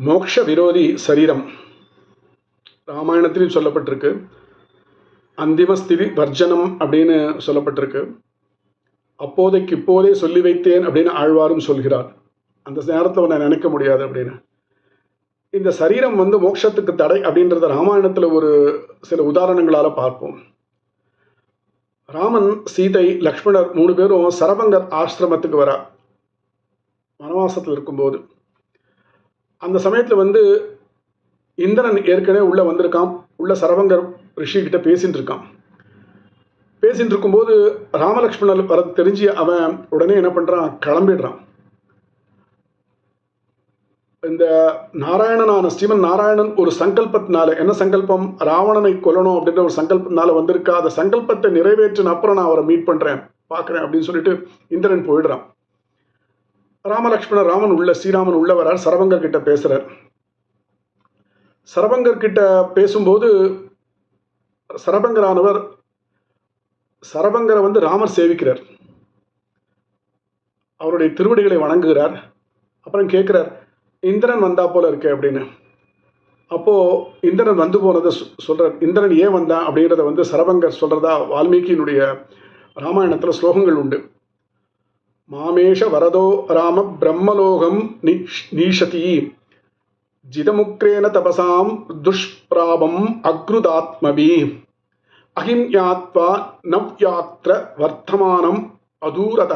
மோக்ஷ விரோதி சரீரம். ராமாயணத்திலையும் சொல்லப்பட்டிருக்கு. அந்திமஸ்திதி வர்ஜனம் அப்படின்னு சொல்லப்பட்டிருக்கு. அப்போதைக்கு இப்போதே சொல்லி வைத்தேன் அப்படின்னு ஆழ்வாரும் சொல்கிறார். அந்த நேரத்தில் நான் நினைக்க முடியாது அப்படின்னு. இந்த சரீரம் வந்து மோட்சத்துக்கு தடை அப்படின்றத ராமாயணத்தில் ஒரு சில உதாரணங்களால் பார்ப்போம். ராமன் சீதை லக்ஷ்மணர் மூணு பேரும் சரபங்கர் ஆசிரமத்துக்கு வரா. வனவாசத்தில் இருக்கும்போது. அந்த சமயத்தில் வந்து இந்திரன் ஏற்கனவே உள்ளே வந்திருக்கான் உள்ள சரவங்கர் ரிஷி கிட்ட பேசிட்டு இருக்கான் பேசிகிட்டு இருக்கும்போது ராமலக்ஷ்மணர் வர தெரிஞ்சு அவன் உடனே என்ன பண்ணுறான் கிளம்பிடுறான். இந்த நாராயணனான ஸ்ரீமன் நாராயணன் ஒரு சங்கல்பத்தினால என்ன சங்கல்பம்? ராவணனை கொல்லணும் அப்படின்ற ஒரு சங்கல்பத்தினால வந்திருக்கா? அந்த சங்கல்பத்தை நிறைவேற்றின அப்புறம் நான் அவரை மீட் பண்ணுறேன் பார்க்குறேன் அப்படின்னு சொல்லிட்டு இந்திரன் போயிடுறான். ராமலக்ஷ்மண ராமன் உள்ள ஸ்ரீராமன் உள்ள வரார் சரபங்கர் கிட்ட பேசுகிறார் சரபங்கர் கிட்ட பேசும்போது சரபங்கரானவர் சரபங்கரை வந்து ராமர் சேவிக்கிறார். அவருடைய திருவடிகளை வணங்குகிறார். அப்புறம் கேட்குறார் இந்திரன் வந்தா போல இருக்கே அப்படின்னு. அப்போது இந்திரன் வந்து போனதை சொ- சொல்றார். இந்திரன் ஏன் வந்தான் அப்படிங்கிறத வந்து சரபங்கர் சொல்கிறதா வால்மீகியினுடைய ராமாயணத்தில் ஸ்லோகங்கள் உண்டு. మామేష వరదో రామ బ్రహ్మలోకం నీశతి జితముక్రేణ తపసాం దుష్ప్రావం అగ్రుదాత్మభి అహింయాత్వా నవ్యాత్ర వర్ధమానం అదూరత.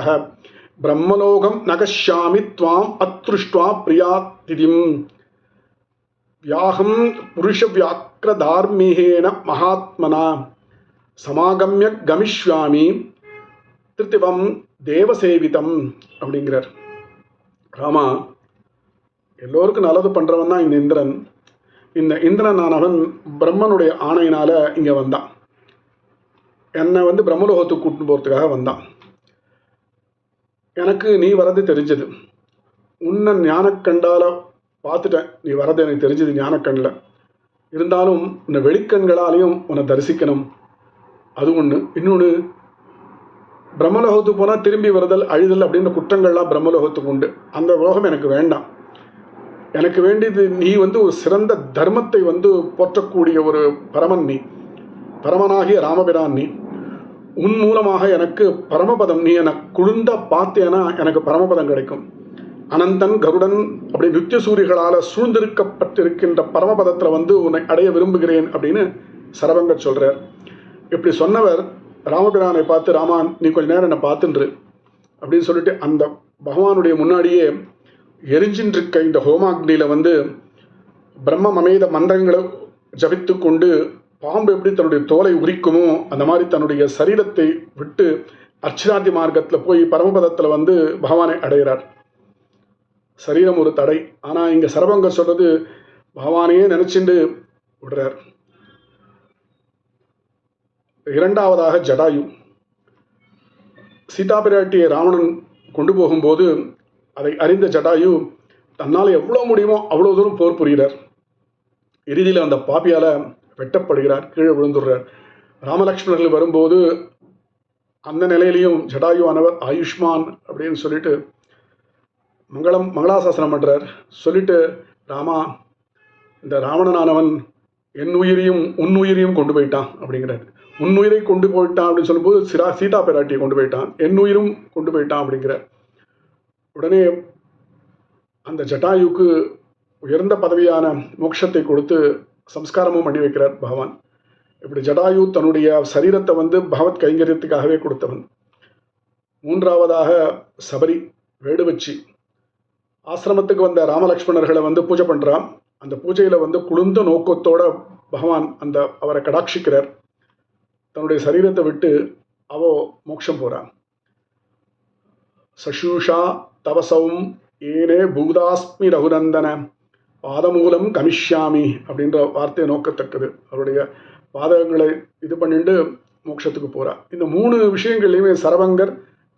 బ్రహ్మలోకం నగశ్యామి త్వాం అతృష్ట్వా ప్రియాతిథిం. వ్యాహం పురుషవ్యాక్రధార్మిహేణ మహాత్మనా. సమాగమ్య గమిష్యామి திருத்திவம் தேவசேவிதம் அப்படிங்கிறார். ராமா எல்லோருக்கும் நல்லது பண்ணுறவன் தான் இந்த இந்திரன். இந்த இந்திரனானவன் பிரம்மனுடைய ஆணையினால் இங்கே வந்தான். என்னை வந்து பிரம்மலோகத்துக்கு கூட்டின்னு போகிறதுக்காக வந்தான். எனக்கு நீ வரது தெரிஞ்சது. உன்னை ஞானக்கண்டால் பார்த்துட்டேன். நீ வரது எனக்கு தெரிஞ்சது ஞானக்கண்ணில். இருந்தாலும் இந்த வெளிக்கண்களாலையும் உன்னை தரிசிக்கணும். அது ஒன்று இன்னொன்று பிரம்மலோகத்துக்கு போனால் திரும்பி வருதல் அழுதல் அப்படின்ற குற்றங்கள்லாம் பிரம்மலோகத்துக்கு உண்டு. அந்த லோகம் எனக்கு வேண்டாம். எனக்கு வேண்டியது நீ வந்து ஒரு சிறந்த தர்மத்தை வந்து போற்றக்கூடிய ஒரு பரமன் நீ. பரமனாகிய ராமபிரான் நீ. உன் மூலமாக எனக்கு பரமபதம் நீ எனக்கு குளிர்ந்த பார்த்தேனா எனக்கு பரமபதம் கிடைக்கும். அனந்தன் கருடன் அப்படி நித்திய சூரியர்களால் சூழ்ந்திருக்கப்பட்டிருக்கின்ற பரமபதத்தில் வந்து உன்னை அடைய விரும்புகிறேன் அப்படின்னு சரவங்க சொல்கிறார் இப்படி சொன்னவர் ராமபிரானை பார்த்து ராமான் நீ கொஞ்ச நேரம் என்னை பார்த்துன்று. அப்படின்னு சொல்லிட்டு அந்த பகவானுடைய முன்னாடியே எரிஞ்சின்னு இருக்க இந்த ஹோமாக்னியில் வந்து பிரம்ம அமேத மந்திரங்களை ஜபித்து கொண்டு பாம்பு எப்படி தன்னுடைய தோலை உரிக்குமோ அந்த மாதிரி தன்னுடைய சரீரத்தை விட்டு அர்ச்சனாதி மார்க்கத்தில் போய் பரமபதத்தில் வந்து பகவானை அடைகிறார் சரீரம் ஒரு தடை. ஆனால் இங்கே சரபங்க சொல்கிறது பகவானையே நினச்சிண்டு விடுறார். இரண்டாவதாக ஜடாயு. சீதா பிராட்டியை ராவணன் கொண்டு போகும்போது அதை அறிந்த ஜடாயு தன்னால் எவ்வளோ முடியுமோ அவ்வளோ தூரம் போர் புரிகிறார். இறுதியில் அந்த பாப்பியால் வெட்டப்படுகிறார் கீழே விழுந்துடுறார். ராமலக்ஷ்மணர்கள் வரும்போது அந்த நிலையிலையும் ஜடாயு ஆனவர் ஆயுஷ்மான் அப்படின்னு சொல்லிட்டு மங்களம் மங்களாசாசனம் பண்ணுறார் சொல்லிட்டு ராமா இந்த ராவணனானவன் என் உயிரையும் உன் உயிரையும் கொண்டு போயிட்டான் அப்படிங்கிறார். உன்னுயிரை கொண்டு போயிட்டான் அப்படின்னு சொல்லும்போது சிரா சீதா பிராட்டியை கொண்டு போயிட்டான். என் உயிரும் கொண்டு போயிட்டான் அப்படிங்கிறார். உடனே அந்த ஜட்டாயுக்கு உயர்ந்த பதவியான மோட்சத்தை கொடுத்து சம்ஸ்காரமும் பண்ணி வைக்கிறார் பகவான். இப்படி ஜடாயு தன்னுடைய சரீரத்தை வந்து பகவத் கைங்கரியத்துக்காகவே கொடுத்தவன். மூன்றாவதாக சபரி வேடுவச்சி. ஆசிரமத்துக்கு வந்த ராமலக்ஷ்மணர்களை வந்து பூஜை பண்ணுறான் அந்த பூஜையில் வந்து குளிர்ந்த நோக்கத்தோட பகவான் அந்த அவரை கடாட்சிக்கிறார். தன்னுடைய சரீரத்தை விட்டு அவோ மோட்சம் போகிறான் சசூஷா தவசவும் ஏனே பூதாஸ்மி ரகுநந்தன பாதமூலம் கமிஷ்யாமி அப்படின்ற வார்த்தையை நோக்கத்தக்கது. அவருடைய பாதகங்களை இது பண்ணிட்டு மோட்சத்துக்கு போறா. இந்த மூணு விஷயங்கள்லையுமே சரவங்கர்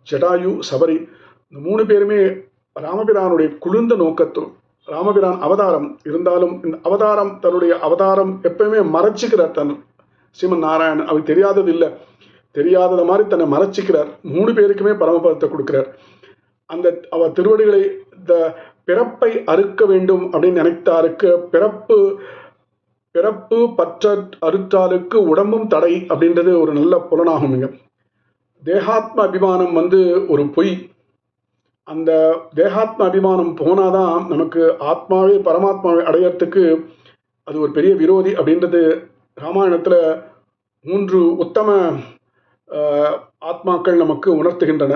ஜடாயு சபரி இந்த மூணு பேருமே ராமபிரானுடைய குளிர்ந்த நோக்கத்தும் ராமபிரான் அவதாரம். இருந்தாலும் இந்த அவதாரம் தன்னுடைய அவதாரம் எப்பயுமே மறைச்சிக்கிறார் தன் ஸ்ரீமன் நாராயணன் அவர் தெரியாதது இல்லை தெரியாதத மாதிரி தன்னை மறைச்சிக்கிறார். மூணு பேருக்குமே பரமபதத்தை கொடுக்கிறார். அந்த அவர் திருவடிகளை இந்த பிறப்பை அறுக்க வேண்டும் அப்படின்னு நினைத்தாருக்கு பிறப்பு பிறப்பு பற்ற அறுத்தாருக்கு உடம்பும் தடை அப்படின்றது ஒரு நல்ல புலனாகுங்க தேகாத்ம அபிமானம் வந்து ஒரு பொய். அந்த தேகாத்ம அபிமானம் போனாதான் நமக்கு ஆத்மாவே பரமாத்மாவை அடையறதுக்கு அது ஒரு பெரிய விரோதி அப்படின்றது ராமாயணத்தில் மூன்று உத்தம ஆத்மாக்கள் நமக்கு உணர்த்துகின்றன.